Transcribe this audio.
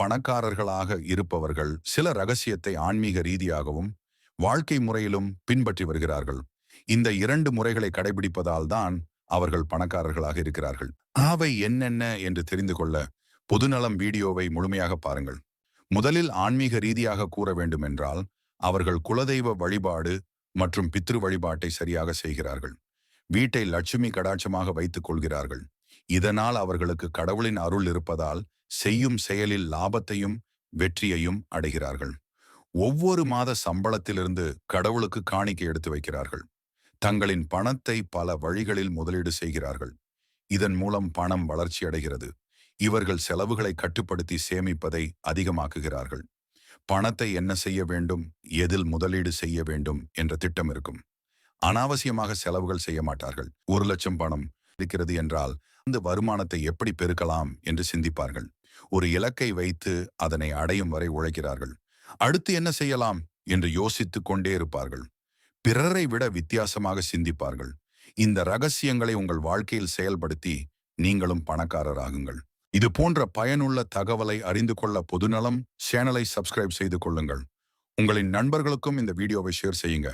பணக்காரர்களாக இருப்பவர்கள் சில ரகசியத்தை ஆன்மீக ரீதியாகவும் வாழ்க்கை முறையிலும் பின்பற்றி வருகிறார்கள். இந்த இரண்டு முறைகளை கடைபிடிப்பதால் தான் அவர்கள் பணக்காரர்களாக இருக்கிறார்கள். அவை என்னென்ன என்று தெரிந்து கொள்ள பொதுநலம் வீடியோவை முழுமையாக பாருங்கள். முதலில் ஆன்மீக ரீதியாக கூற வேண்டுமென்றால் அவர்கள் குலதெய்வ வழிபாடு மற்றும் பித்ரு வழிபாட்டை சரியாக செய்கிறார்கள். வீட்டை லட்சுமி கடாட்சமாக வைத்துக் கொள்கிறார்கள். இதனால் அவர்களுக்கு கடவுளின் அருள் இருப்பதால் செய்யும் செயலில் லாபத்தையும் வெற்றியையும் அடைகிறார்கள். ஒவ்வொரு மாத சம்பளத்திலிருந்து கடவுளுக்கு காணிக்கை எடுத்து வைக்கிறார்கள். தங்களின் பணத்தை பல வழிகளில் முதலீடு செய்கிறார்கள். இதன் மூலம் பணம் வளர்ச்சி அடைகிறது. இவர்கள் செலவுகளை கட்டுப்படுத்தி சேமிப்பதை அதிகமாக்குகிறார்கள். பணத்தை என்ன செய்ய வேண்டும்? எதில் முதலீடு செய்ய வேண்டும்? என்ற திட்டம் இருக்கும். அனாவசியமாக செலவுகள் செய்ய மாட்டார்கள். ஒரு லட்சம் பணம் இருக்கிறது என்றால் அந்த வருமானத்தை எப்படி பெருக்கலாம் என்று சிந்திப்பார்கள். ஒரு இலக்கை வைத்து அதனை அடையும் வரை உழைக்கிறார்கள். அடுத்து என்ன செய்யலாம் என்று யோசித்துக் கொண்டே இருப்பார்கள். பிறரை விட வித்தியாசமாக சிந்திப்பார்கள். இந்த ரகசியங்களை உங்கள் வாழ்க்கையில் செயல்படுத்தி நீங்களும் பணக்காரராகுங்கள். இது போன்ற பயனுள்ள தகவலை அறிந்து கொள்ள பொதுநலம் சேனலை சப்ஸ்கிரைப் செய்து கொள்ளுங்கள். உங்களின் நண்பர்களுக்கும் இந்த வீடியோவை ஷேர் செய்யுங்க.